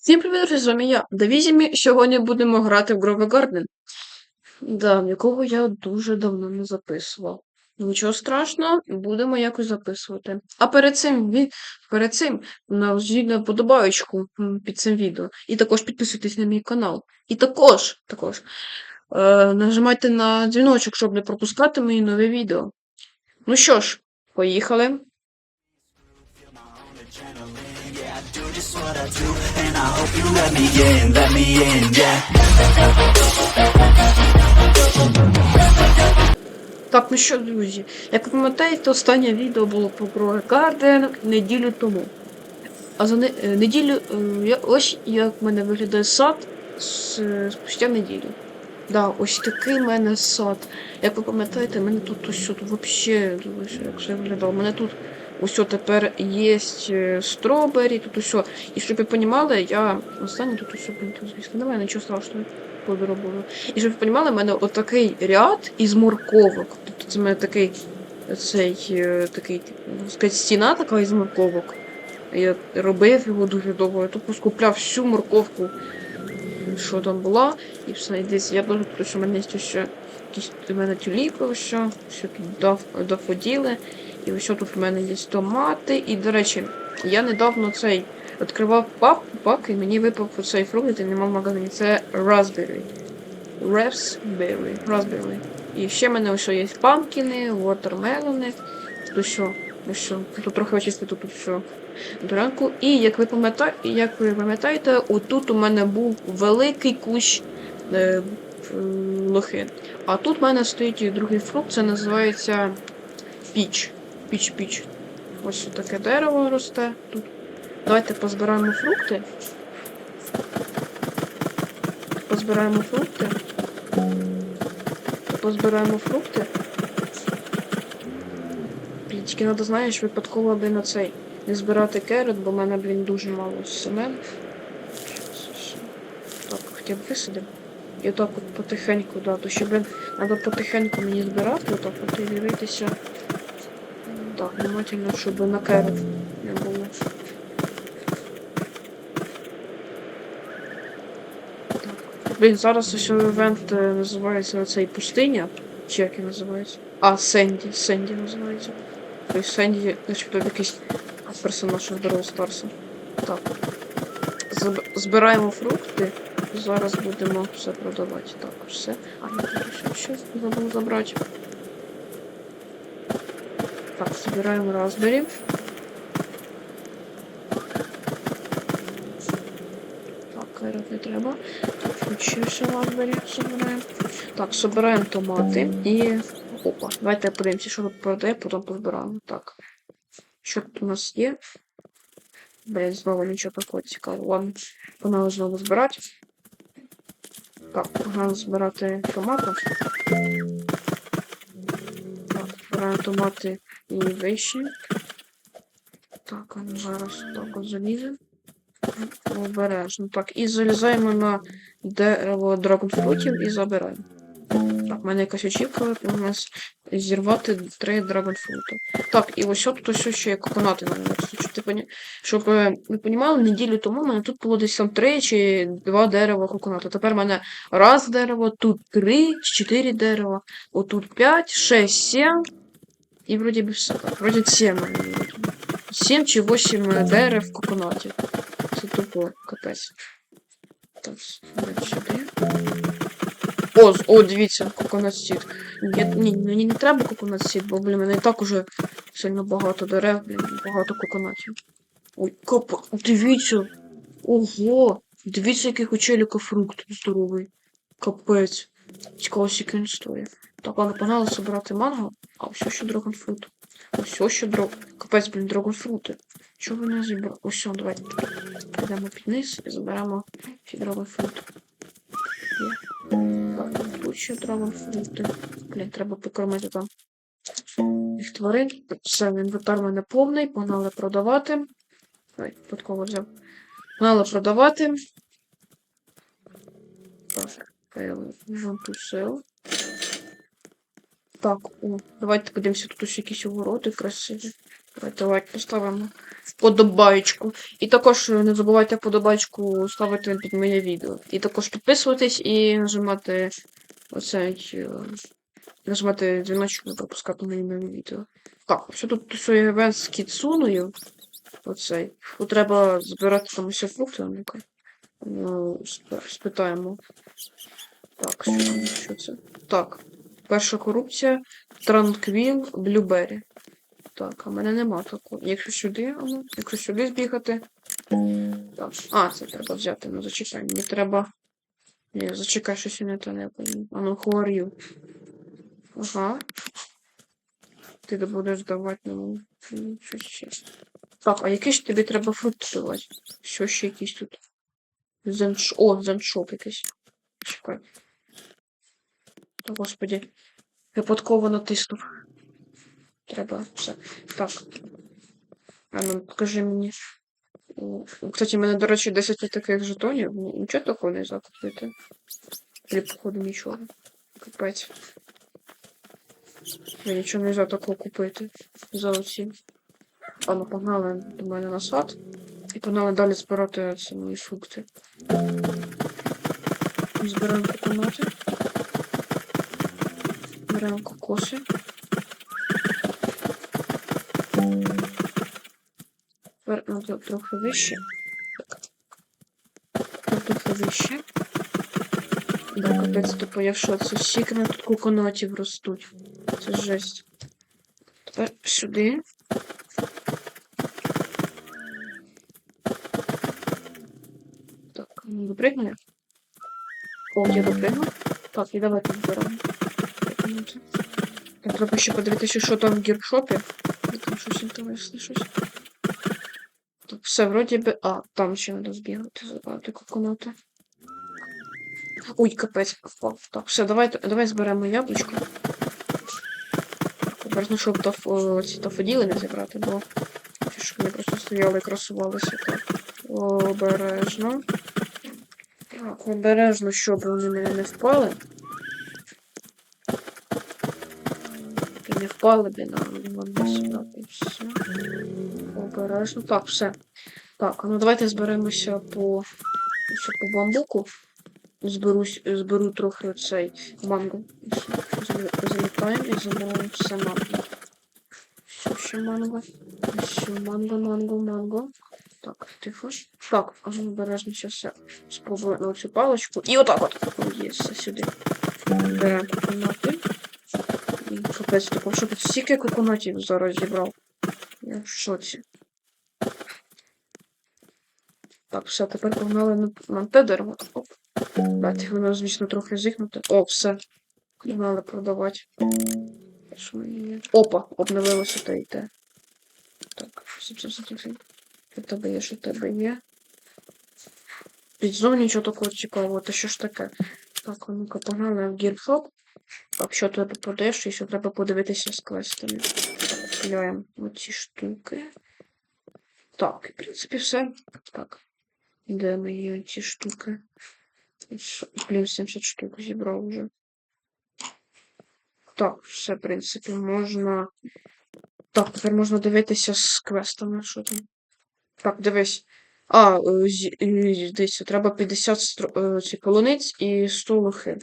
Всім привіт, вами я, Давізімі. Сьогодні будемо грати в Grove Garden. Да, якого я дуже давно не записував. Нічого страшного, будемо якось записувати. А перед цим, ві- перед цим нажміть подобаючку під цим відео. І також підписуйтесь на мій канал. І також, також е, нажимайте на дзвіночок, щоб не пропускати мої нові відео. Ну що ж, поїхали. Так, ну що, друзі, як ви пам'ятаєте, останнє відео було про Grove Garden неділю тому. А за не, е, неділю, е, я, ось як в мене виглядає сад з, спустя неділю. Да, ось такий в мене сад. Як ви пам'ятаєте, мене тут ось тут взагалі, як все виглядало. Мене тут ось тепер є е, стробері, тут усе. І щоб ви розуміли, я останнє тут усе, тут звісно, немає нічого страшного. Поберу було. І щоб ви розуміли, в мене отакий ряд із морковок. Тобто це в мене такий цей е, такий, сказати, стіна така із морковок. Я робив його дуже довго. Я тупо скупляв всю морковку, що там була, і все. І десь я дуже тому що в мене є ще якісь у мене тюліпи, що, що тут дав, дофоділи. І ось тут в мене є томати. І, до речі, я недавно цей відкривав пак, пак і мені випав цей фрукт, який нема в магазині. Це raspberry. Raspberry. Raspberry. І ще в мене ось є памкіни, watermeloni. Тут що? Що, тут трохи очистити тут все до ранку. І як ви пам'ятаєте, як ви пам'ятаєте, отут у мене був великий кущ е, лохи. А тут в мене стоїть і другий фрукт, це називається піч. Піч-піч. Ось таке дерево росте тут. Давайте позбираємо фрукти. Позбираємо фрукти. Позбираємо фрукти. Блін, Тільки треба, знаєш, випадково аби на цей не збирати керот, бо в мене, блін, дуже мало семен. Так, хоча б висадив. І отак от потихеньку, да, то ще, блін, треба потихеньку мені збирати, отак от і дивитися. Так, внимательно, щоб на керот не було. Блін, зараз ось івент е, називається цей пустиня. Чи як він називається? А, Сенді. Сенді називається. Тобто Сенді, начебто якийсь персонаж з Brawl Старса. Так. Заб- Збираємо фрукти. Зараз будемо все продавати. Так, все. А, я ще, ще забув забрати. Так, собираем Raspberry. Так, кайрот не треба. Так, ще Raspberry. Так, собираємо томати і... Опа, давайте подивимося, що тут продає, потім позбираємо. Так. Що тут у нас є? Блять, знову нічого такого цікавого. Ладно, погнали знову збирати. Так, погнали збирати томати. Збираємо томати і вище. Так, зараз так от заліземо. Обережно. Так, і залізаємо на дерево драгонфрутів і забираємо. Так, в мене якась очівка у нас зірвати три драгонфрути. Так, і ось тут ось ще є коконати на мене. Щоб, ви понімали, неділю тому в мене тут було десь там три чи два дерева коконату. Тепер в мене раз дерево, тут три, чотири дерева, отут п'ять, шесть, сім. І вроді би все так. Вроді сім в мене є тут. Сім чи вісім е, дерев в коконаті. Це тупо капець. Так, сюди. О, о, дивіться, коконат сід. Ні, ні, мені не треба коконат сід, бо, блін, мене і так уже сильно багато дерев, блін, багато коконатів. Ой, капа, дивіться. Ого! Дивіться, який у челіка фрукт здоровий. Капець. Цікаво, скільки він. Так, ладно, погнали собирати манго. А все ще драгонфрут. Ось ще дрог... Капець, блін, драгонфрути. Чого не зібрали? Ось, давайте. Підемо під низ і заберемо всі драгонфрути. Є. Так, тут ще драгонфрути. Блін, треба покормити там їх тварин. Все, інвентар мене повний, погнали продавати. Ой, випадково взяв. Погнали продавати. Так, жовту сил. Так, о, давайте подивимося, тут ось якісь огороди красиві. Давайте лайк поставимо. Вподобайку. І також не забувайте вподобайку ставити під моє відео. І також підписуватись і нажимати оцей. е, Нажимати дзвіночок, не пропускати мої нові відео. Так, що тут тусує івент з кіцуною? Оцей. Тут треба збирати там усі фрукти, ну-ка. Ну, спитаємо. Так, що, що це? Так. Перша корупція. Транквіл Блюбері. Так, а мене нема такого. Якщо сюди, а ну, якщо сюди збігати. Так. А, це треба взяти. Ну зачекай, мені треба. Ні, зачекай, щось не то не пойму. А ну, who are you? Ага. Ти будеш давати ну, щось ще. Так, а який ж тобі треба фрукт давати? Що ще якийсь тут? Зенш... О, зеншоп якийсь. Чекай. Господі. Випадково натиснув. Треба все. Так. А ну, покажи мені. Кстати, в мене, до речі, 10 таких жетонів. Нічого такого не закупити. Или, походу, нічого. Капець. Я нічого не взяв такого купити. За оці. А ну, погнали до мене на сад. І погнали далі збирати ці мої фрукти. Збираємо коконати. Беремо кокоси. Тепер ну, трохи вище. Тут трохи вище. Да, капець, тупо, якщо це на тут коконатів ростуть. Це жесть. Тепер сюди. Так, ну, допригну я. О, я допригну. Так, і давайте. Так, треба ще подивитися, що там в гіршопі. Там щось інтересне, щось. Так, все, вроді би. А, там ще треба збігати, забрати коконати. Ой, капець, впав. Так, все, давай, давай зберемо яблучко. Обережно, щоб таф, о, ці тафоділи не зібрати, бо щоб вони просто стояли і красувалися так. Обережно. Обережно, щоб вони мене не впали. І не впали би на мене сюди. Все. Обережно. Так, все. Так, ну давайте зберемося по, ще по бамбуку. Зберусь, зберу трохи цей манго. Залітаємо і забираємо все манго. Все, ще манго. Все, манго, манго, манго. Так, тихо. Так, ну обережно ще все. Спробую на цю паличку. І отак от. Є, сюди. Беремо коконати. І капець, такого, що тут стільки коконатів зараз зібрав. Я в шоці. Так, все, тепер погнали на, на те дерево. Оп. Дати воно, звісно, трохи зігнути. О, все. Погнали продавати. Опа, обновилося те і те. Так, все, все, все, Що тебе є, що в тебе є. Знову нічого такого цікавого, та що ж таке? Так, ну-ка, погнали в гіршоп. Так, що тебе продаєш, і що треба подивитися з квестами. Купляємо оці штуки. Так, в принципі, все. Так. Де мої ці штуки? Блін, 70 штук зібрав вже. Так, все, в принципі, можна. Так, тепер можна дивитися з квестами, що там. Так, дивись. А, е, е, дивіться, треба 50 стро... е, полуниць і 100 лохи.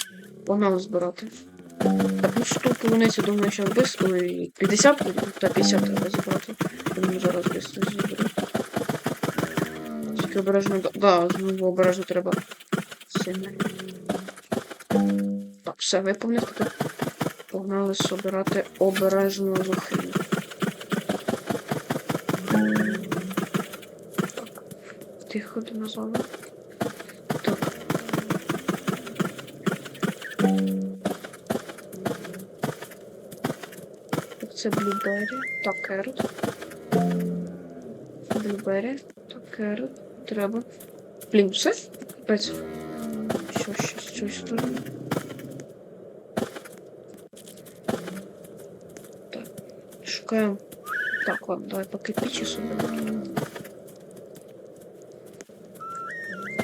Погнали збирати. Ну 100 полуниць, я думаю, без... Ой, 50 та 50 треба зібрати. Я думаю, зараз швидко зібрати. Тільки обережно, да, знову обережно треба. Сильно. Так, все, виповнив тепер. Погнали собирати обережну лохину. Тихо, динозавр. Так. Це блюбері. Так, керот. Блюбері. Так, керот. Треба. Блін, все? Капець. Що з цієї сторони? Так, шукаємо. Так, ладно, давай поки пічі собі.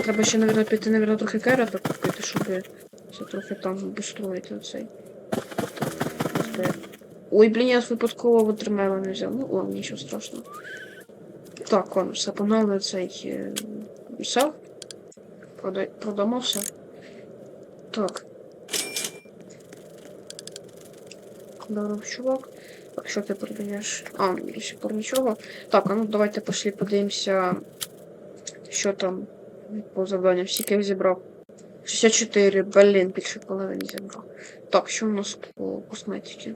Треба ще, навіть, піти, навіть, трохи керата купити, щоб це трохи там обустроїти оцей. Ой, блін, я випадково витримала не взяв. Ну, ладно, нічого страшного. Так, ладно, все, погнали цей е, сел. Продай, продамо все. Так. Здоров, чувак. Так, що ти продаєш? А, до сих пор нічого. Так, а ну давайте пошли подивимося, що там по завданням. Скільки я зібрав? 64, блін, більше половини зібрав. Так, що у нас по косметиці?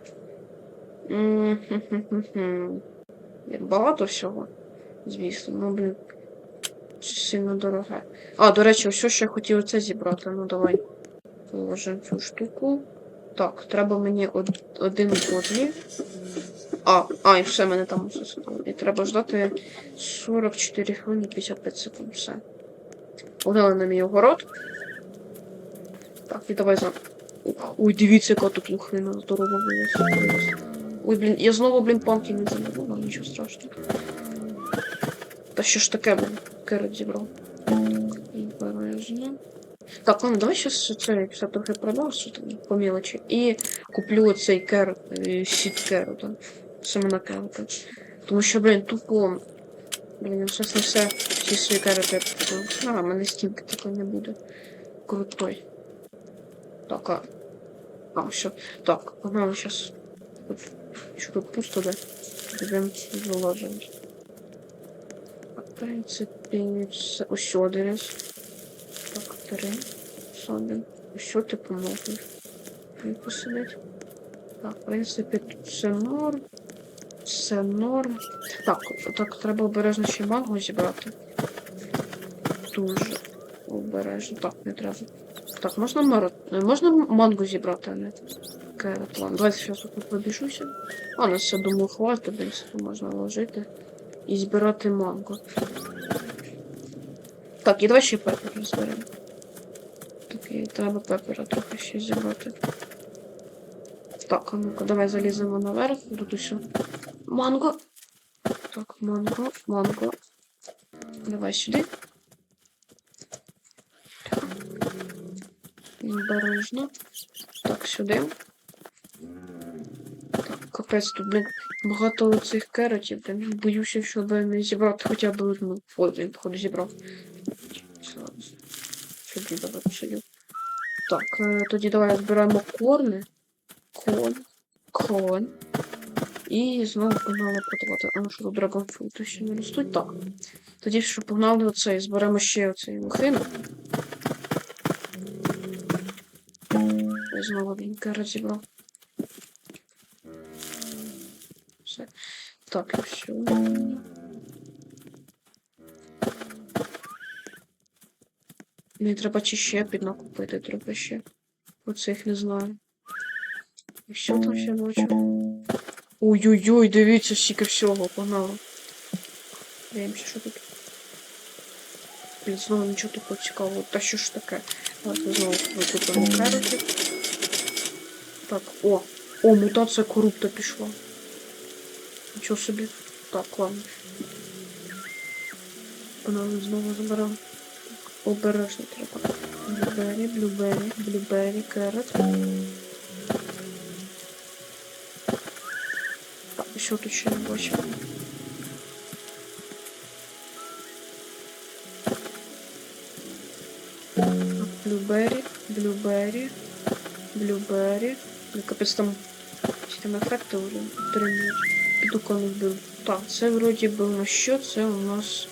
Багато всього, звісно, ну, блін. Це сильно дороге. А, до речі, ось що я хотів оце зібрати. Ну давай. Положимо цю штуку. Так, треба мені од- один бодлі. А, а, і все, мене там усе. І треба ждати 44 хвилини 55 секунд. Все. Погнали на мій огород. Так, і давай за. Ой, дивіться, яка тут лухина здорова вилась. Ой, блін, я знову, блін, панки не заберу, але нічого страшного. Та що ж таке, блін, керот зібрав. Так, ладно, давай сейчас це все трохи продам, що там по мелочі. І куплю цей керот, е, сіт керота. Семена керота. Тому що, блін, тупо. Блін, він зараз несе свої кероти. А, в мене стінки такої не буде. Крутой. Так, а. А, все. Так, погнали сейчас. Що тут пусто, да? Будемо вилажувати. В принципі, це ось один. Так, три. Один. Що ти поможеш? посидить. Так, в принципі, тут все норм. Все норм. Так, так, треба обережно ще манго зібрати. Дуже обережно. Так, не треба. Так, можна маро... е, Можна манго зібрати, а не керот. Давайте зараз тут пробіжуся. А, на все думаю, хватить, принципі, можна ложити. І збирати манго. Так, і давай ще пепер зберемо. Так, і треба пепера трохи ще зібрати. Так, а ну-ка, давай заліземо наверх. Тут усе. Манго. Так, манго, манго. Давай сюди. Обережно. Так, сюди. Так, капець, тут, блін, багато цих керотів, блін. Боюся, щоб не зібрати хоча б одну. Ой, блін, походу зібрав. Сюди давай посидів. Так, е, тоді давай збираємо корни. Кон. Кон. І знову погнали подавати. А ну що тут драгонфрути ще не ростуть? Так. Тоді що погнали оцей, зберемо ще оцей лохину. Знову він керат зібрав. Все. Так, все. Мені треба чи ще підна купити, треба ще. Оцих не знаю. І що там ще бачу? Ой-ой-ой, дивіться, скільки всього, погнало. Дивимося, що тут. Блін, знову нічого такого цікавого. Та що ж таке? Давайте знову викупимо кероти. Так, о! О, мутація корупта пішла. Нічого собі. Так, ладно. Погнали знову заберемо. Обережно треба. Блюбері, блюбері, блюбері, керот. Так, що тут ще не бачу? Блюбері, блюбері, блюбері. Капець там ці там ефекти отримують. Піду. Так, це вроді би на що? Це у нас.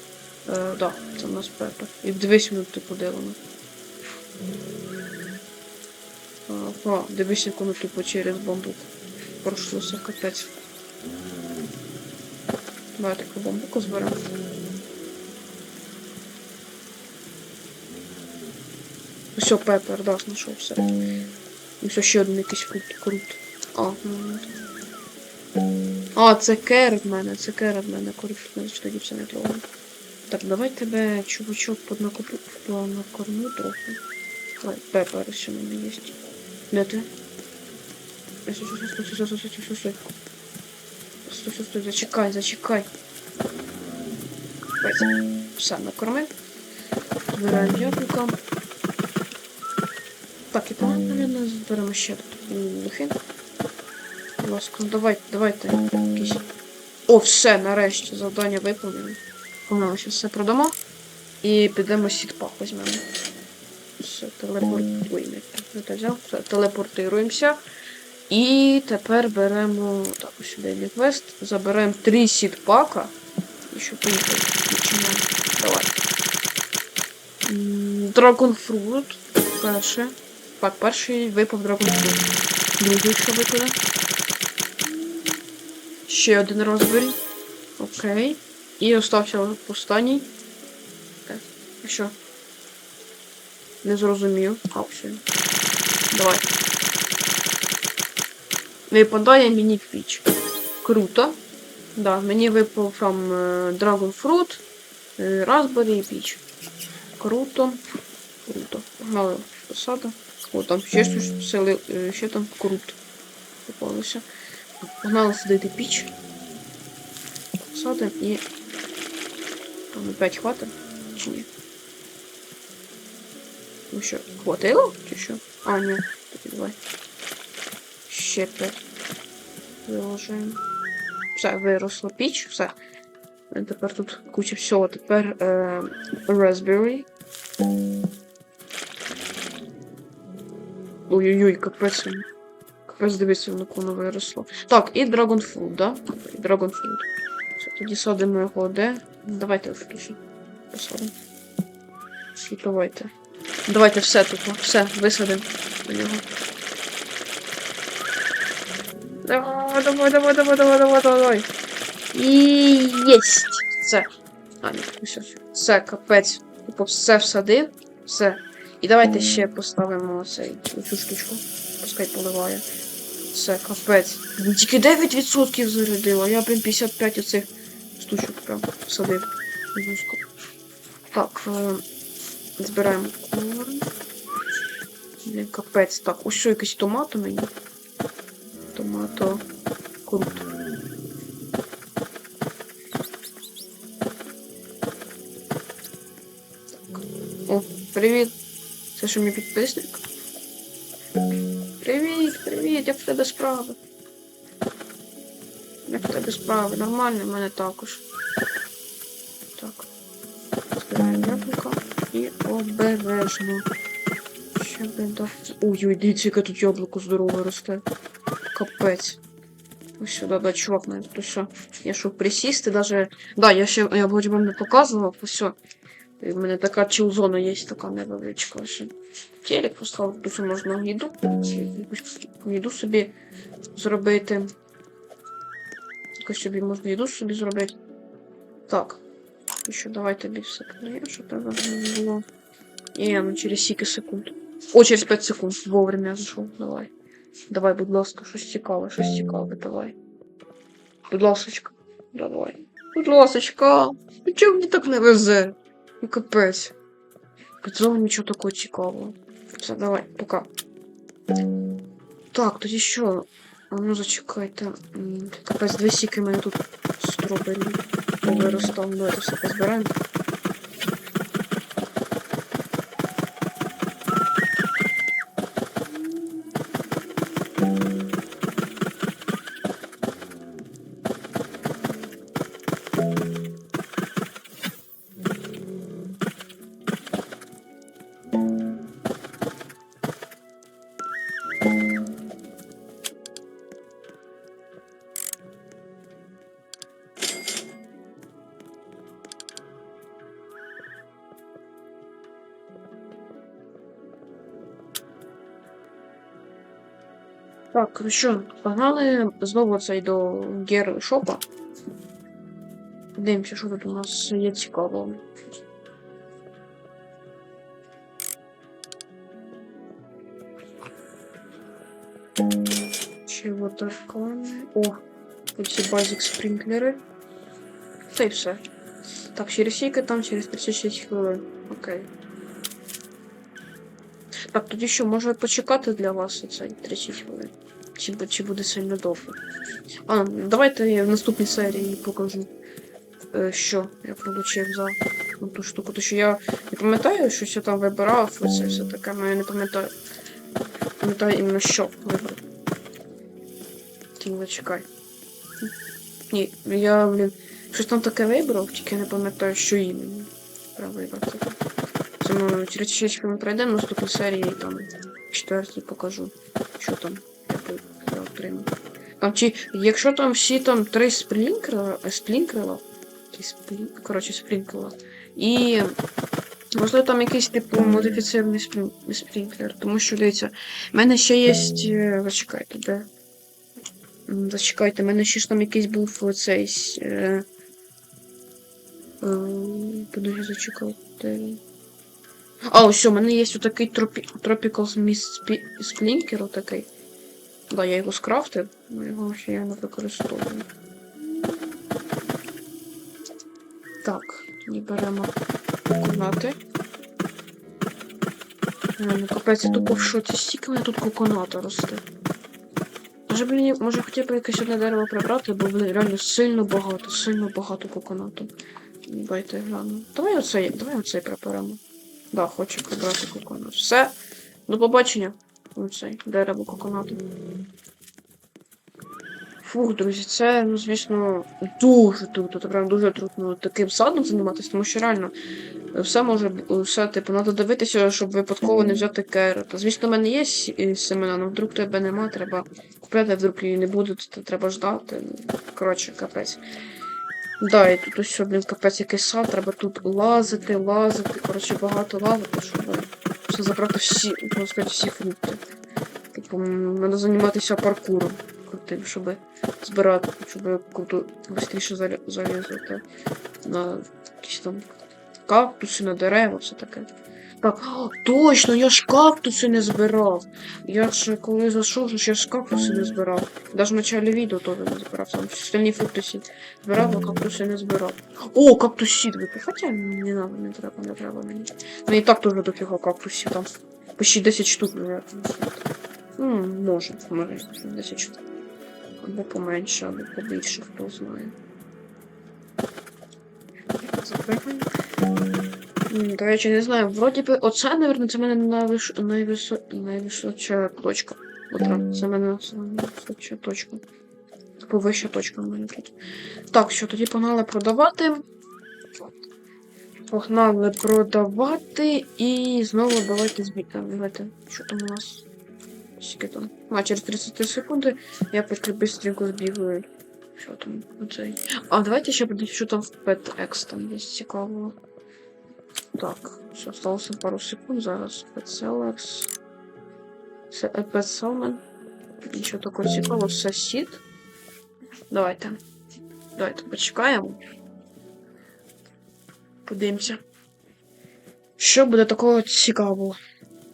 Е, да, це у нас пепер. І дивись минут типу де. А, дивись, як воно типу через бамбук. Пройшлося капець. Давай таку бамбуку зберемо. Все, пепер, да, знайшов все. І ще один якийсь крут. крут. А, момент. А, це кер в мене, це кер в мене, коротше, значить тоді все не добре. Так, давай тебе чувачок поднакуплю накормлю трохи. Давай, пепер ще в мене є. Де ти? Стой, стой, стой, зачекай, зачекай. Все, накорми. Збираємо яблука. Так, і по-моєму, зберемо ще тут лихи. Будь ласка, ну давайте, давайте. Якісь. О, все, нарешті, завдання виконано. Помило, ще все продамо. І підемо сітпак візьмемо. Все, телепортуємо. Те взяв. Все, телепортуємося. І тепер беремо. Так, ось сюди є квест. Заберемо три сітпака. І що поїхали. Починаємо. Давай. Dragon Перше. Так, перший випав Fruit. Другий що випаде. Ще один розбері. Окей. І остався останній. Так, а що? Не зрозумів. Все. Давай. Випадає мені піч. Круто. Да, мені випав там е, Dragon Fruit, е, Raspberry і піч. Круто. Круто. Погнали посада. О, там ще щось сили, е, ще там крут. Попалося. Погнали сидити піч. Посадимо і. Там опять хватить? Чи ні? Ну що, хватило? Чи що? А, ні. Тоді давай. Ще п'ять. Виложуємо. Все, виросла піч, все. Тепер тут куча всього. Тепер е, Raspberry. Ой-ой-ой, капець. Капець дивіться, воно виросло. Так, і Dragon Fruit, да? І Dragon Fruit. Все, тоді садимо його де? Давайте тут посадимо. І давайте. Все тут, все, висадимо на нього. Давай, давай, давай, давай, давай, давай, давай. І єсть. Все. А, ні, все. Все, капець. Типу, все всадив. Все. І давайте ще поставимо цей, цю штучку. Пускай поливає. Все, капець. Тільки 9% зарядила. Я прям 55 оцих штучок прям. Вузько. Так, е, збираємо корм. Блін, капець. Так, ось що якийсь томат у мені. Томато. Круто. Так. О, привіт. Це що мій підписник? Привіт, привіт, як в тебе справи? Як в тебе справи? Нормально, в мене також. Так. Збираємо яблука і обережно. Ще біда. Ой-ой, дивіться, яке тут яблуко здорове росте. Капець. Ось сюди, да, чувак, то що. Я що присісти, даже. Да, я ще я вроді вам не показував, ось. Все. У мене така чилзона є, така невеличка. Ще. Телек поставив, тут що можна їду. Їду собі зробити. Якось собі можна їду собі зробити. Так. І що, тобі все щоб тебе не було. І ну, через скільки секунд. О, через 5 секунд. Вовремя зайшов. Давай. Давай, будь ласка, щось цікаве, щось цікаве, давай. Будь ласочка, давай. Будь ласочка. Чого мені так не везе? Ну капець. Казав нічого такого цікавого. Все, давай, пока. Так, тоді що? А ну зачекайте. Капець, дві сіки мене тут стробері повиростав. Давайте все позбираємо. Так, ну що, погнали знову цей до Гер Шопа. Дивимося, що тут у нас є цікавого. Водоркани. О, тут ці базік спринклери. Та й все. Так, через скільки там через 36 хвилин. Окей. Так, тоді що, може почекати для вас цей 30 хвилин? Чи, чи буде сильно довго? А, давайте я в наступній серії покажу, е, що я получив за ту штуку. Тому що я не пам'ятаю, що я там вибирав, оце все таке, але я не пам'ятаю. Пам'ятаю іменно що вибрав. Стій, зачекай. Ні, я, блін, щось там таке вибрав, тільки не пам'ятаю, що іменно. Треба вибрати. Ми через чечки ми пройдемо наступну серії, там четвертій покажу, що там я, отримав. Там чи, якщо там всі там три сплінкера, сплінкера, якісь коротше, сплінкера, і можливо там якийсь типу модифіцирований сплін, сплінклер, тому що дивіться, в мене ще є. е, Зачекайте, де? Зачекайте, в мене ще ж там якийсь був цей. Е, е, подожди, зачекайте. А, ось, у мене є тропі, Tropical Mist Splinker, отакий. Да, я його скрафтив, але його ще я не використовую. Так, тоді беремо коконати. Е, Ну, капець, я тупо в шоці, стільки мене тут коконата росте. Може, мені, може хоча б якесь одне дерево прибрати, бо блин, реально сильно багато, сильно багато коконату. Дайте гляну. Давай оцей, давай оцей приберемо. Да, хочу прибрати коконат. Все. До побачення. Оцей дерево коконату. Фух, друзі, це, ну, звісно, дуже круто. Це прям дуже трудно таким садом займатися, тому що реально все може все, типу, треба дивитися, щоб випадково не взяти керота. Звісно, в мене є е, семена, але вдруг тебе нема, треба купляти, вдруг її не буде, то треба ждати. Коротше, капець. Да, і тут ось, блін, капець який сад, треба тут лазити, лазити, коротше, багато лазити, щоб все забрати всі, можна сказати, всі фрукти. Типу, треба займатися паркуром крутим, щоб збирати, щоб круто швидше залізати на якісь там кактуси, на дерева, все таке. Так, точно, я ж кактуси не збирав. Я ж коли зайшов, я ж кактуси не збирав. Навіть в началі відео теж не збирав. Там остальні фрукти збирав, а кактуси не збирав. О, кактус сід випив. Хоча не надо, не треба, не треба мені. Ну і так теж дофіга кактусів там. Почти 10 штук, наверное. Ну, може, може, 10 штук. Або поменше, або побільше, хто знає. Закриваємо. До речі, не знаю, вроді би, оце, мабуть, це мене найвиш... найвисо... найвисоча точка. Там, це мене найвисоча точка. Типу вища точка в мене тут. Так, що тоді погнали продавати. Погнали продавати і знову давайте. Давайте, що там у нас? Скільки там? А, через 30 секунди я поки быстренько збігаю. Що там? Оцей. А, давайте ще подивимось, що там в PetX там є цікавого. Так, все, осталося пару секунд зараз. PetSellers. Це PetSalmon. Нічого такого цікавого, все сід. Давайте. Давайте почекаємо. Подивимося. Що буде такого цікавого?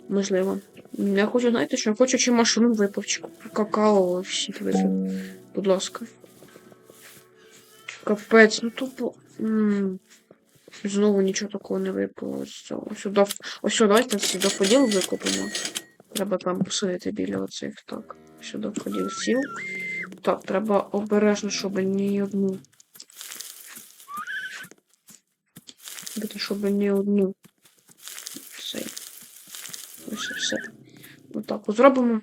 Можливо. Я хочу, знаєте, що я хочу чи машину випавчику. Какао всі випив. Будь ласка. Капець, ну тупо. М, Знову нічого такого не випало з цього. Сюди. Ось сюди, давайте сюди поділ викупимо. Треба там посидити біля оцих. Так. Сюди поділ сіл. Так, треба обережно, щоб ні одну. Щоб ні одну. Цей. Ось все. Отак от зробимо.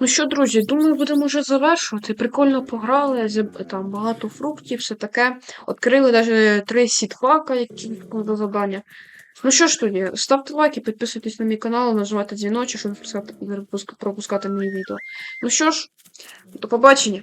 Ну що, друзі, думаю, будемо вже завершувати. Прикольно пограли, там багато фруктів, все таке. Открили навіть три сітхака, які до завдання. Ну що ж тоді, ставте лайки, підписуйтесь на мій канал, нажимайте дзвіночок, щоб не пропускати- не пропуск- пропускати мої відео. Ну що ж, до побачення.